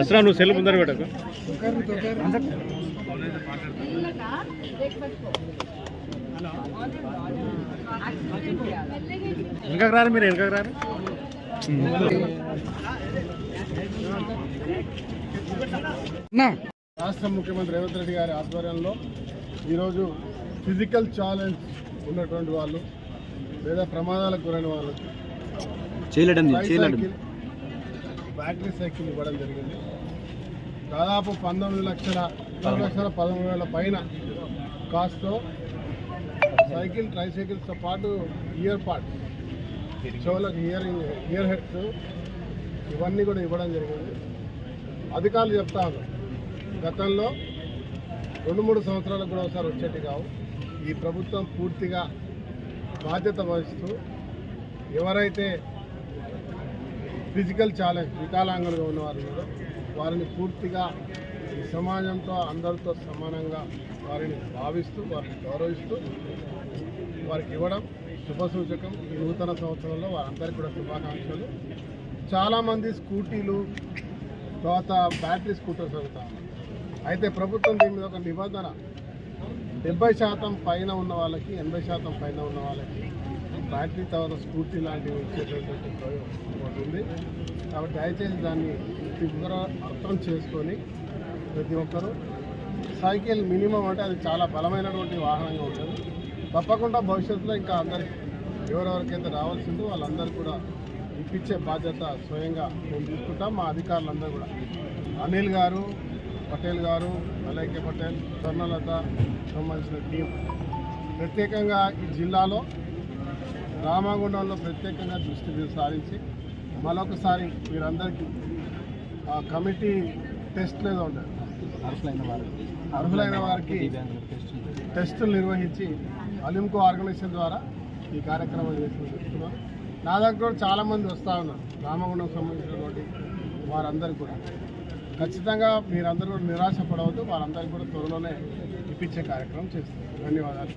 అసలు నువ్వు సెల్ ముందర పెట్టకు. వెనకకు రారు మీరు వెనకకు రారు. రాష్ట్ర ముఖ్యమంత్రి రేవంత్ రెడ్డి గారి ఆధ్వర్యంలో ఈరోజు ఫిజికల్ ఛాలెంజ్ ఉన్నటువంటి వాళ్ళు లేదా ప్రమాదాలకు గురైన వాళ్ళకి ట్రైసైకిల్, బ్యాటరీ సైకిల్ ఇవ్వడం జరిగింది. దాదాపు పంతొమ్మిది లక్షల పది లక్షల పదమూడు వేల పైన కాస్ట్తో సైకిల్ ట్రైసైకిల్స్తో పాటు ఇయర్ పార్ట్స్ చెవులకు ఇయరింగ్ ఇయర్ హెడ్స్ ఇవన్నీ కూడా ఇవ్వడం జరిగింది. అధికారులు చెప్తా ఉన్నారు. గతంలో రెండు మూడు సంవత్సరాలకు కూడా ఒకసారి వచ్చేటి కావు. ఈ ప్రభుత్వం పూర్తిగా బాధ్యత వహిస్తూ ఎవరైతే ఫిజికల్ ఛాలెంజ్ వికలాంగులుగా ఉన్నవారు కూడా వారిని పూర్తిగా ఈ సమాజంతో అందరితో సమానంగా వారిని భావిస్తూ వారిని గౌరవిస్తూ వారికి ఇవ్వడం శుభసూచకం ఈ నూతన సంవత్సరంలో వారందరికీ కూడా శుభాకాంక్షలు. చాలామంది స్కూటీలు తర్వాత బ్యాటరీ స్కూటర్స్ అవుతారు అయితే ప్రభుత్వం దీని మీద ఒక నిబంధన డెబ్బై శాతం పైన ఉన్న వాళ్ళకి ఎనభై శాతం పైన ఉన్న వాళ్ళకి బ్యాటరీ తర్వాత స్కూటీ లాంటివి ఇచ్చేటటువంటి ఒకటి ఉంది. కాబట్టి దయచేసి దాన్ని ప్రతి అర్థం చేసుకొని ప్రతి ఒక్కరూ సైకిల్ మినిమం అంటే అది చాలా బలమైనటువంటి వాహనంగా ఉంటుంది. తప్పకుండా భవిష్యత్తులో ఇంకా అందరికి ఎవరెవరికైతే రావాల్సిందో వాళ్ళందరూ కూడా ఇప్పించే బాధ్యత స్వయంగా మేము తీసుకుంటాం. మా అధికారులందరూ కూడా. అనిల్ గారు పటేల్ గారు మలైక్య పటేల్ స్వర్ణలత సంబంధించిన టీం ప్రత్యేకంగా ఈ జిల్లాలో రామగుండంలో ప్రత్యేకంగా దృష్టి సారించి మరొకసారి మీరందరికీ ఆ కమిటీ టెస్ట్ లేదా ఉంటుంది అర్హులైన వారికి టెస్టులు నిర్వహించి అలింకో ఆర్గనైజేషన్ ద్వారా ఈ కార్యక్రమం చేసి చెప్తున్నాను నా దగ్గర కూడా చాలామంది వస్తూ ఉన్నారు. రామగుండం సంబంధించినటువంటి వారందరూ కూడా. ఖచ్చితంగా మీరందరూ కూడా నిరాశ పడవద్దు వారందరికీ కూడా త్వరలోనే ఇప్పించే కార్యక్రమం చేస్తారు ధన్యవాదాలు.